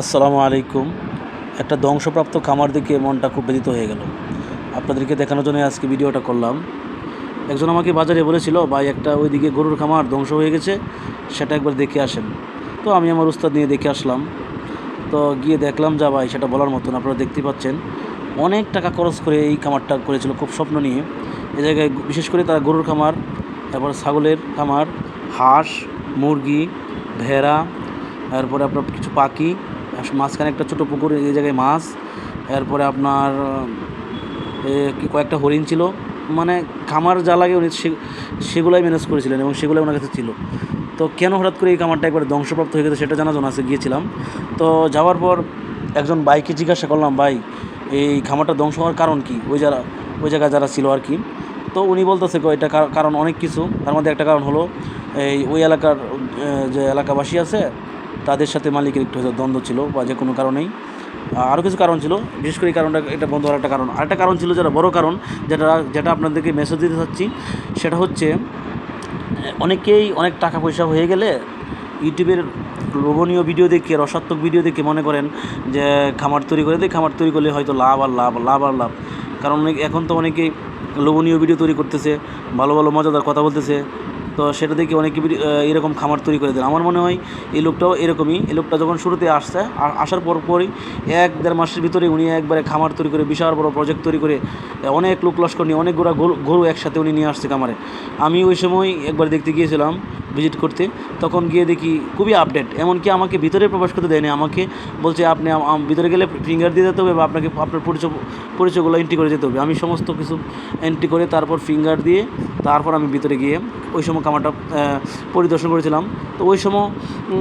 আসসালামু আলাইকুম। একটা ধ্বংসপ্রাপ্ত খামার দেখে মনটা খুব ব্যথিত হয়ে গেল। আপনাদেরকে দেখানোর জন্য আজকে ভিডিওটা করলাম। একজন আমাকে বাজারে বলেছিল, ভাই, একটা ওইদিকে গরুর খামার ধ্বংস হয়ে গেছে, সেটা একবার দেখে আসেন। তো আমি আমার উস্তাদ নিয়ে দেখে আসলাম। তো গিয়ে দেখলাম, যা ভাই, সেটা বলার মতন, আপনারা দেখতে পাচ্ছেন। অনেক টাকা খরচ করে এই খামারটা করেছিল, খুব স্বপ্ন নিয়ে। এ জায়গায় বিশেষ করে তারা গরুর খামার তারপর ছাগলের খামার, হাঁস, মুরগি, ভেড়া তারপরে আপনার কিছু পাখি মাঝখানে একটা ছোটো পুকুর, এই জায়গায় মাছ। এরপরে আপনার কি কয়েকটা হরিণ ছিল। মানে খামার যা লাগে উনি সেগুলাই ম্যানেজ করেছিলেন এবং সেগুলোই ওনার কাছে ছিল। তো কেন হঠাৎ করে এই খামারটা একবার ধ্বংসপ্রাপ্ত হয়ে গেছে সেটা জানার জন্য আজকে গিয়েছিলাম। তো যাওয়ার পর একজন বাইকে জিজ্ঞাসা করলাম, ভাই, এই খামারটা ধ্বংস হওয়ার কারণ কি? ওই যারা, ওই জায়গায় যারা ছিল আর কি? তো উনি বলতেছে এটা কার- কারণ অনেক কিছু। তার মধ্যে একটা কারণ হলো, এই ওই এলাকার যে এলাকাবাসী আছে তাদের সাথে মালিকের একটু হয়তো দ্বন্দ্ব ছিল বা যে কোনো কারণেই। আরও কিছু কারণ ছিল। বিশেষ করে এই কারণটা, এটা বন্ধ হওয়ার একটা কারণ। আরেকটা কারণ ছিল যেটা বড় কারণ, যেটা যেটা আপনাদেরকে মেসেজ দিতে চাচ্ছি, সেটা হচ্ছে, অনেকেই অনেক টাকা পয়সা হয়ে গেলে ইউটিউবের লোভনীয় ভিডিও দেখে, রসাত্মক ভিডিও দেখে মনে করেন যে খামার তৈরি করে দেয়। খামার তৈরি করলে হয়তো লাভ আর লাভ লাভ আর লাভ। কারণ অনেক, এখন তো অনেকেই লোভনীয় ভিডিও তৈরি করতেছে, ভালো ভালো মজাদার কথা বলতেছে। তো সেটা দেখে অনেকে এরকম খামার তৈরি করে দেন। আমার মনে হয় এই লোকটাও এরকমই। এই লোকটা যখন শুরুতে আসছে আসার পর পরই এক দেড় মাসের ভিতরে উনি একবারে খামার তৈরি করে, বিশাল বড় প্রজেক্ট তৈরি করে, অনেক লোক লস্কর নিয়ে, অনেক গোড়া গরু একসাথে উনি নিয়ে আসছে খামারে। আমি ওই সময় একবার দেখতে গিয়েছিলাম ভিজিট করতে, তখন গিয়ে দেখি খুবই আপডেট এমনকি আমাকে ভিতরে প্রবেশ করতে দেয়নি, আমাকে বলছে আপনি ভিতরে গেলে ফিঙ্গার দিয়ে যেতে হবে বা আপনাকে আপনার পরিচয়, পরিচয়গুলো এন্ট্রি করে যেতে হবে। আমি সমস্ত কিছু এন্ট্রি করে তারপর ফিঙ্গার দিয়ে তারপর আমি ভিতরে গিয়ে ওই সময় খামারটা পরিদর্শন করেছিলাম। তো ওই সময়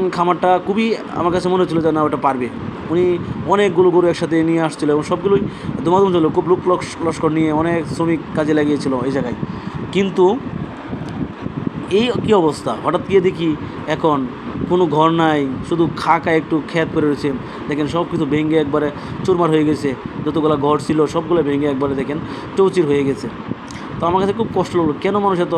খামারটা খুবই আমার কাছে মনে হচ্ছিল যে না, ওটা পারবে। উনি অনেকগুলো গরু একসাথে নিয়ে আসছিল এবং সবগুলোই দুমাদুম ছিল, খুব লোক লস- লস্কর নিয়ে অনেক শ্রমিক কাজে লাগিয়েছিল এই জায়গায়। কিন্তু এই কি অবস্থা? হঠাৎ গিয়ে দেখি এখন কোনো ঘর নাই, শুধু খাকা একটু ক্ষেত পড়ে রয়েছে। দেখেন সব কিছু ভেঙে একবারে চুরমার হয়ে গেছে। যতগুলো ঘর ছিল সবগুলো ভেঙে একবারে দেখেন চৌচির হয়ে গেছে। তো আমার কাছে খুব কষ্ট লাগল, কেন মানুষ এত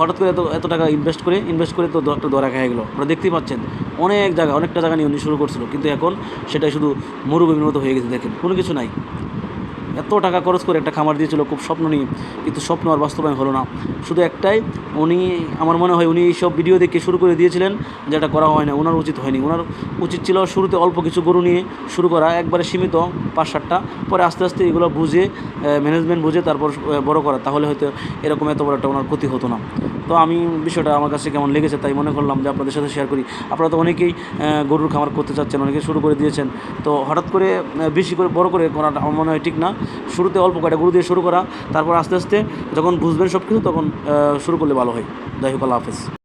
হঠাৎ করে এত এত টাকা ইনভেস্ট করে ইনভেস্ট করে তো একটা দরা খেয়ে গেলো? আপনারা দেখতেই পাচ্ছেন, অনেক জায়গা, অনেকটা জায়গা নিয়ে শুরু করছিল। কিন্তু এখন সেটাই শুধু মরুভূমির মতো হয়ে গেছে, দেখেন। কোনো কিছু নাই। এত টাকা খরচ করে একটা খামার দিয়েছিল, খুব স্বপ্ন নিয়ে। কিন্তু স্বপ্ন আর বাস্তবায়ন হলো না। শুধু একটাই, উনি, আমার মনে হয় উনি এইসব ভিডিও দেখে শুরু করে দিয়েছিলেন, যেটা করা হয় না ওনার উচিত হয়নি। ওনার উচিত ছিল শুরুতে অল্প কিছু গরু নিয়ে শুরু করা, একবারে সীমিত, পাঁচ সাতটা, পরে আস্তে আস্তে এগুলো বুঝে ম্যানেজমেন্ট বুঝে তারপর বড় করা, তাহলে হয়তো এরকম এত বড় একটা ওনার ক্ষতি হতো না। তো আমি বিষয়টা আমার কাছে কেমন লেগেছে তাই মনে করলাম যে আপনাদের সাথে শেয়ার করি। আপনারা তো অনেকেই গরুর খামার করতে চাচ্ছেন, অনেকে শুরু করে দিয়েছেন। তো হঠাৎ করে বেশি করে, বড় করে করাটা আমার মনে হয় ঠিক না। শুরুতে অল্প কয়টা গরু দিয়ে শুরু করা, তারপর আস্তে আস্তে যখন বুঝবেন সব কিছু তখন শুরু করলে ভালো হয়। যাই হোক, আল্লাহ হাফেজ।